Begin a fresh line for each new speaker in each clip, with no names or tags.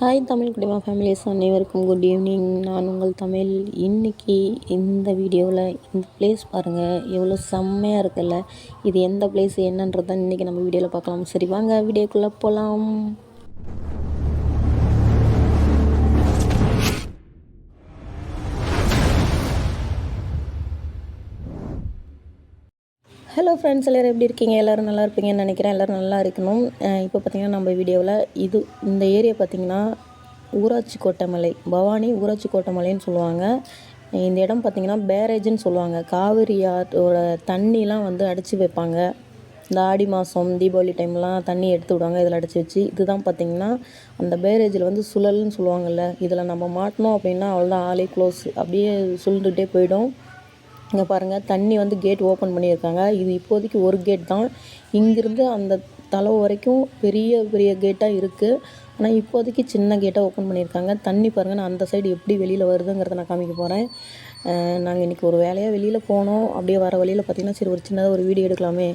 Hi Tamil குடிமா families அனைவருக்கும் good evening நான் உங்கள் தமிழ். இன்றைக்கி இந்த வீடியோவில் இந்த பிளேஸ் பாருங்கள் எவ்வளோ செம்மையாக இருக்குல்ல? இது எந்த பிளேஸ் என்னன்றதை இன்றைக்கி நம்ம வீடியோவில் பார்க்கலாம். சரி வாங்க வீடியோக்குள்ளே போகலாம் ஹலோ ஃப்ரெண்ட்ஸ் எல்லோரும் எப்படி இருக்கீங்க? எல்லோரும் நல்லா இருப்பீங்கன்னு நினைக்கிறேன். எல்லோரும் நல்லா இருக்கணும். இப்போ பார்த்தீங்கன்னா நம்ம வீடியோவில் இது இந்த ஏரியா பார்த்தீங்கன்னா ஊராட்சி கோட்டமலை பவானி ஊராட்சி கோட்டமலைன்னு சொல்லுவாங்க. இந்த இடம் பார்த்தீங்கன்னா பேரேஜ்னு சொல்லுவாங்க. காவிரி ஆற்றோட தண்ணிலாம் வந்து அடைச்சி வைப்பாங்க. இந்த ஆடி மாதம் தீபாவளி டைம்லாம் தண்ணி எடுத்து விடுவாங்க. இதில் அடைச்சி வச்சு இதுதான் பார்த்தீங்கன்னா அந்த பேரேஜில் வந்து சுழல்னு சொல்லுவாங்கள்ல இதில் நம்ம மாட்டினோம் அப்படின்னா அவ்வளோதான் ஆளே க்ளோஸ் அப்படியே சுழ்ந்துகிட்டே போயிடும். இங்கே பாருங்கள் தண்ணி வந்து கேட் ஓப்பன் பண்ணியிருக்காங்க. இது இப்போதைக்கு ஒரு கேட் தான். இங்கிருந்து அந்த தலை வரைக்கும் பெரிய பெரிய கேட்டாக இருக்குது ஆனால் இப்போதைக்கு சின்ன கேட்டாக ஓப்பன் பண்ணியிருக்காங்க. தண்ணி பாருங்கள் நான் அந்த சைடு எப்படி வெளியில் வருதுங்கிறத நான் காமிக்க போகிறேன் நாங்கள் இன்றைக்கி ஒரு வேலையாக வெளியில் போனோம். அப்படியே வர வழியில் பார்த்திங்கன்னா சரி ஒரு சின்னதாக ஒரு வீடியோ எடுக்கலாமே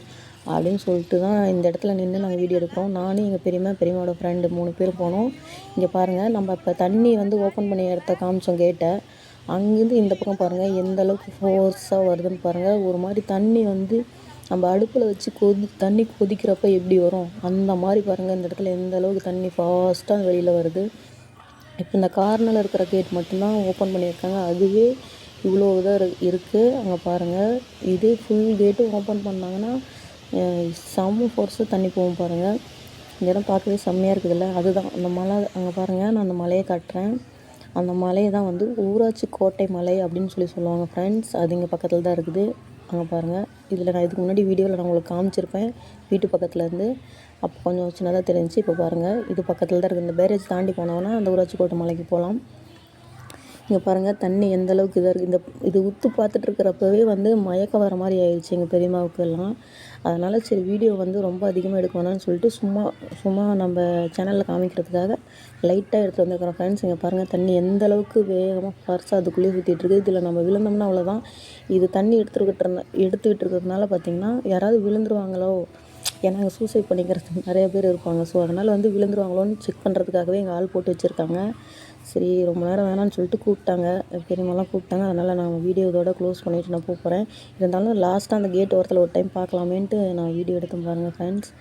அப்படின்னு சொல்லிட்டு தான் இந்த இடத்துல நின்று நாங்கள் வீடியோ எடுக்கிறோம். நானும் எங்கள் பெரியம்மா பெரியம்மாவோட ஃப்ரெண்டு மூணு பேர் போனோம். இங்கே பாருங்கள் நம்ம இப்போ தண்ணி வந்து ஓப்பன் பண்ணி இடத்த காமிச்சோம் கேட்டை அங்கேருந்து இந்த பக்கம் பாருங்கள் எந்த அளவுக்கு ஃபோர்ஸாக வருதுன்னு பாருங்கள் ஒரு மாதிரி தண்ணி வந்து நம்ம அடுப்பில் வச்சு கொதி தண்ணி கொதிக்கிறப்ப எப்படி வரும்? அந்த மாதிரி பாருங்கள் இந்த இடத்துல எந்த அளவுக்கு தண்ணி ஃபாஸ்ட்டாக வெளியில் வருது. இப்போ இந்த கார்னரில் இருக்கிற கேட் மட்டும்தான் ஓப்பன் பண்ணியிருக்காங்க. அதுவே இவ்வளோ இதாக இருக்குது அங்கே பாருங்கள் இதே ஃபுல் கேட்டும் ஓப்பன் பண்ணாங்கன்னா அஹ் செம்ம ஃபோர்ஸாக தண்ணி போகும் பாருங்கள் இந்த இடம் பார்க்கவே செம்மையாக இருக்குதுல்ல? அதுதான். அந்த மலை அங்கே பாருங்கள் நான் அந்த மலையை காட்டுறேன். அந்த மலையை தான் வந்து ஊராட்சி கோட்டை மலை அப்படின்னு சொல்லி சொல்லுவாங்க ஃப்ரெண்ட்ஸ் அது இங்கே பக்கத்தில் தான் இருக்குது. அங்கே பாருங்கள் இதில் நான் இதுக்கு முன்னாடி வீடியோவில் நான் உங்களுக்கு காமிச்சிருப்பேன். வீட்டு பக்கத்தில் இருந்து. அப்போ கொஞ்சம் சின்னதாக தெரிஞ்சுச்சு. இப்போ பாருங்கள் இது பக்கத்தில் தான் இருக்குது. இந்த பேரேஜ் தாண்டி போனோன்னா அந்த ஊராட்சி கோட்டை மலைக்கு போகலாம். இங்கே பாருங்கள் தண்ணி எந்த அளவுக்கு இதாக இருக்குது இந்த இது உத்து பார்த்துட்டு இருக்கிறப்பவே வந்து மயக்கம் வர மாதிரி ஆயிடுச்சு எங்கள் பெரியம்மாவுக்கெல்லாம். அதனால் சரி வீடியோ வந்து ரொம்ப அதிகமாக எடுக்க வேணாம்னு சொல்லிட்டு சும்மா சும்மா நம்ம சேனலில் காமிக்கிறதுக்காக லைட்டாக எடுத்து வந்துருக்கிறோம் ஃப்ரெண்ட்ஸ் இங்கே பாருங்கள் தண்ணி எந்த அளவுக்கு வேகமாக ஃபர்ஸ்ட் அதுக்குள்ளேயே சுற்றிட்டு இருக்குது இதில் நம்ம விழுந்தோம்னா அவ்வளோதான் இது தண்ணி எடுத்துக்கிட்டு இருந்த எடுத்துக்கிட்டு இருக்கிறதுனால பார்த்திங்கன்னா யாராவது விழுந்துருவாங்களோ ஏன்னா அங்கே சூசைட் பண்ணிக்கிறதுக்கு நிறைய பேர் இருப்பாங்க. ஸோ அதனால் வந்து விழுந்துருவாங்களோன்னு செக் பண்ணுறதுக்காகவே எங்கள் ஆள் போட்டு வச்சுருக்காங்க. சரி ரொம்ப நேரம் வேணாம்னு சொல்லிட்டு கூப்பிட்டாங்க. பெரியம்மாலாம் கூப்பிட்டாங்க. அதனால் நான் வீடியோ இதோட க்ளோஸ் பண்ணிவிட்டு நான் போகிறேன் இருந்தாலும் லாஸ்ட்டாக அந்த கேட் ஓரத்தில் ஒரு டைம் பார்க்கலாமேன்ட்டு நான் வீடியோ எடுத்து பாருங்கள் ஃப்ரெண்ட்ஸ்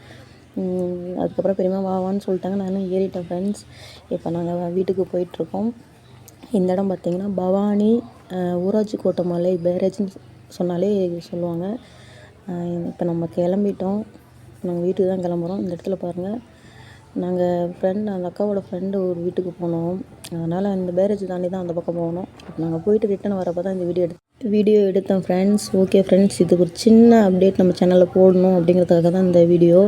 அதுக்கப்புறம் பெரியம்மா வா வான்னு சொல்லிட்டாங்க. நானும் ஏறிட்டேன் ஃப்ரெண்ட்ஸ் இப்போ நாங்கள் வீட்டுக்கு போயிட்டுருக்கோம். இந்த இடம் பார்த்திங்கன்னா பவானி ஊராட்சி கோட்டை மலை பேரேஜ்னு சொன்னாலே சொல்லுவாங்க. இப்போ நம்ம கிளம்பிட்டோம். நாங்கள் வீட்டுக்கு தான் கிளம்புறோம். இந்த இடத்துல பாருங்கள் நாங்கள் ஃப்ரெண்ட் அந்த அக்காவோட ஃப்ரெண்டு ஒரு வீட்டுக்கு போனோம். அதனால் இந்த பேரேஜ் தாண்டி தான் அந்த பக்கம் போகணும் நாங்கள் போயிட்டு ரிட்டன் வரப்போ தான் இந்த வீடியோ எடுத்து வீடியோ எடுத்தேன் ஃப்ரெண்ட்ஸ் ஓகே ஃப்ரெண்ட்ஸ் இது ஒரு சின்ன அப்டேட் நம்ம சேனலில் போடணும் அப்படிங்கிறதுக்காக தான் இந்த வீடியோ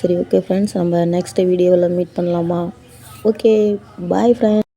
சரி ஓகே ஃப்ரெண்ட்ஸ் நம்ம நெக்ஸ்ட் வீடியோவில் மீட் பண்ணலாமா? Okay bye friends